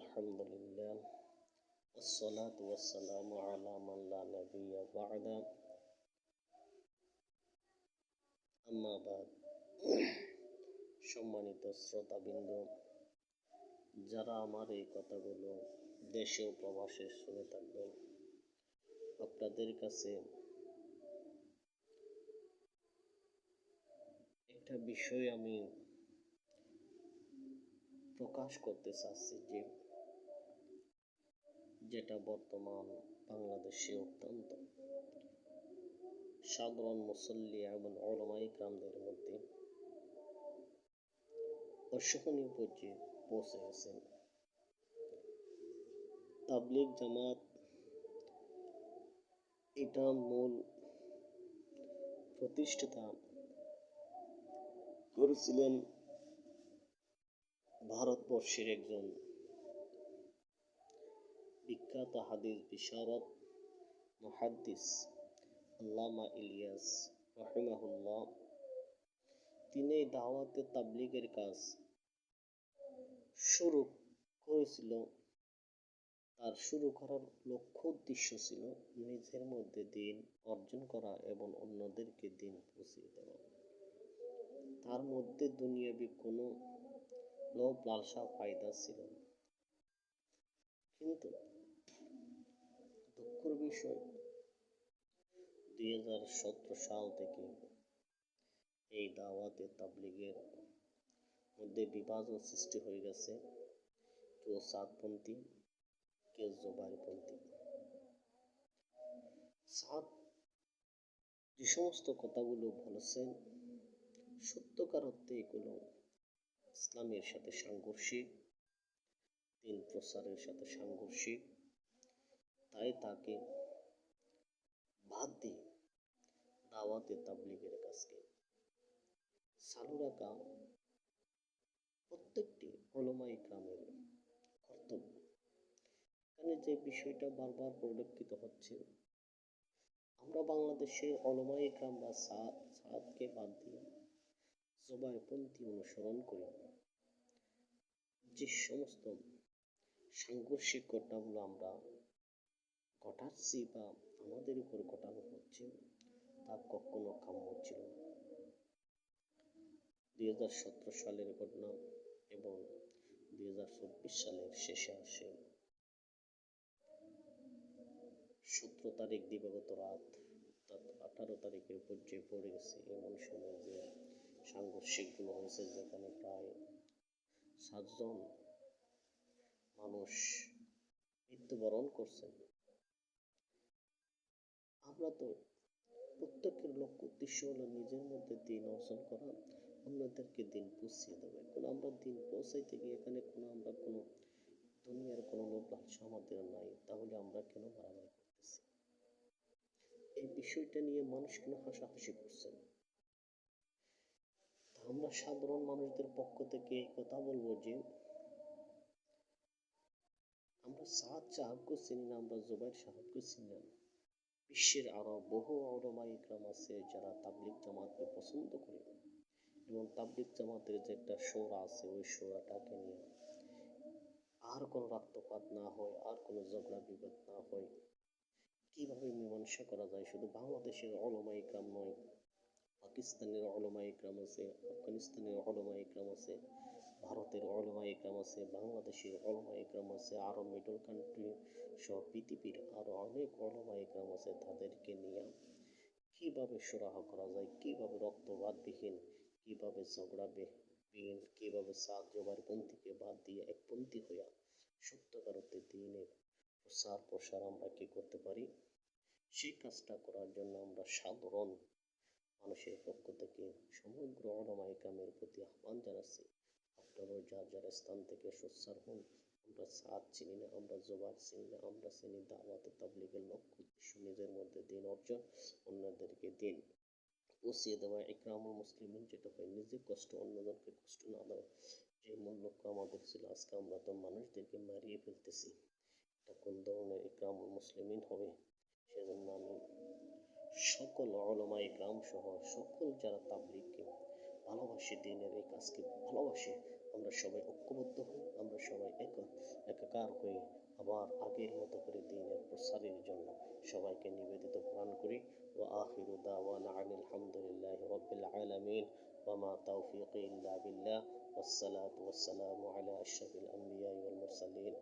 الحمد لله والصلاة والسلام على من لا نبي بعد أما بعد সম্মানিত শ্রোতাবৃন্দ যারা আমার এই কথাগুলো দেশে ও প্রবাসে শুনে থাকবেন আপনাদের কাছে একটা বিষয় আমি প্রকাশ করতে চাচ্ছি যে যেটা বর্তমান বাংলাদেশে অত্যন্ত সাধারণ মুসল্লি এবং অলমাই গ্রামদের মধ্যে অসহনীয় পর্যায়ে পৌঁছে গেছেন। তাবলিগ জামাত এটা মূল প্রতিষ্ঠাতা করেছিলেন ভারতবর্ষের একজন বিখ্যাত হাদিস বিশারদ মুহাদ্দিস আল্লামা ইলিয়াস রহিমাহুল্লাহ। তিনি দাওয়াতে তাবলিগের কাজ শুরু করেছিল। তার শুরু করার লক্ষ্য উদ্দেশ্য ছিল নিজের মধ্যে দিন অর্জন করা এবং অন্যদেরকে দিন পৌঁছিয়ে দেওয়া। তার মধ্যে দুনিয়াবি কোনো লোভ লালসা ফায়দা ছিল না। কিন্তু দুঃখের বিষয়। দুই হাজার সতেরো সাল থেকে এই দাওয়াতে তাবলিগের মধ্যে বিভাজন সৃষ্টি হয়ে গেছে। কেউ সাতপন্থী কেউ জোবাইরপন্থী সাত যে সমস্ত কথাগুলো বলেছেন, সত্যকার অর্থে এগুলো ইসলামের সাথে সাংঘর্ষিক, দিন প্রসারের সাথে সাংঘর্ষিক। তাই তাকে বাদ দিয়ে দাওয়াতে তাবলিগের কাজকে। চালু রাখা প্রত্যেকটি অলমাই গ্রামের কর্তব্য। এখানে যে বিষয়টা বারবার পরিলক্ষিত হচ্ছে, আমরা বাংলাদেশের অলমাই গ্রাম বা সাদ, সাদকে বাদ দিয়ে জবাইপন্থী অনুসরণ করি। যে সমস্ত সাংঘর্ষিক ঘটনাগুলো আমরা ঘটাচ্ছি বা আমাদের উপর ঘটানো হচ্ছে তা কখনো কাম্য ছিল না। দুই হাজার সতেরো সালের ঘটনা এবং দুই হাজার চব্বিশ সালের শেষে আসে সতেরো তারিখ দিবাগত রাত আঠারো তারিখের পর্যায়ে পড়ে গেছে এমন সময় যে সাংঘর্ষিকগুলো হয়েছে যেখানে প্রায় সাতজন মানুষ মৃত্যুবরণ করছেন আমরা তো প্রত্যেকের লক্ষ্য উদ্দেশ্য হলো নিজের মধ্যে দিন অর্জন করা। অন্যদেরকে দিন পৌঁছিয়ে দেবে এখন আমরা দিন পৌঁছাইতে গিয়ে এখানে কোনো আমরা কোনো দুনিয়ার কোনো লোক লালসা আমাদের নাই, তাহলে আমরা কেন বাড়াবাড়ি করতেছি? এই বিষয়টা নিয়ে মানুষ কেন হাসাহাসি করছেন আমরা সাধারণ মানুষদের পক্ষ থেকে এই কথা বলব যে, আমরা সাদ সাহাবকে চিনি না, আমরা জুবাইর সাহাবকে চিনি না। বিশ্বের আরও বহু ওলামা ইকরাম আছে যারা তাবলিক জামাতকে পছন্দ করে। এবং তাবলিক জামাতের যে একটা সোরা আছে, ওই সোরাটাকে নিয়ে আর কোনো রক্তপাত না হয়, আর কোনো ঝগড়া বিবাদ না হয়। কীভাবে মীমাংসা করা যায়? শুধু বাংলাদেশের অলমা নয়, পাকিস্তানের অলমা আছে, আফগানিস্তানের অলমা আছে ভারতের অলমা ইকরাম আছে, বাংলাদেশের অলমা ইকরাম আছে আরও মিডল কান্ট্রি সহ পৃথিবীর আরও অনেক অলমা ইকরাম আছে তাদেরকে নিয়ে কীভাবে সুরাহ করা যায়, কীভাবে রক্তবাদবিহীন কীভাবে ঝগড়া বিহীন, কীভাবে সাত পন্থীকে বাদ দিয়ে একপন্থী হইয়া সত্যকার অর্থে দিনের প্রসার প্রসার আমরা কী করতে পারি? সেই কাজটা করার জন্য আমরা সাধারণ মানুষের পক্ষ থেকে সমগ্র অলমা ইকরামের প্রতি আহ্বান জানাচ্ছি। আপনারাও যার যার স্থান থেকে সোচ্চার হন, আমরা সাত চিনি না, আমরা জোবার চিনি না, আমরা চিনি দাওয়াতে তাবলিগের লক্ষ্য উদ্দেশ্য নিজের মধ্যে দিন অর্জন, অন্যদেরকে দিন। পৌঁছিয়ে দেওয়া ইকরামুল মুসলিমিন যেটা হয়, নিজে কষ্ট, অন্যজনকে কষ্ট না দেওয়া। যে মূল লক্ষ্য আমাদের ছিল, আজকে আমরা তো মানুষদেরকে মারিয়ে ফেলতেছি। এটা কোন ধরনের ইকরামুল মুসলিমিন হবে? সেজন্য আমি সকল অলমা ইকরাম সহ সকল যারা তাবলিগকে ভালোবাসে, দিনের এই কাজকে ভালোবাসে আমরা সবাই ঐক্যবদ্ধ হই আমরা সবাই এক একাকার হয়ে আবার আগের মতো করে দিনের প্রসারের জন্য সবাইকে নিবেদিত প্রাণ করি ও আখিরু দাওয়ানা আনিল হামদুলিল্লাহ রব্বিল আলামিন وما توفيقي إلا بالله والصلاة والسلام على أشرف الأنبياء والمرسلين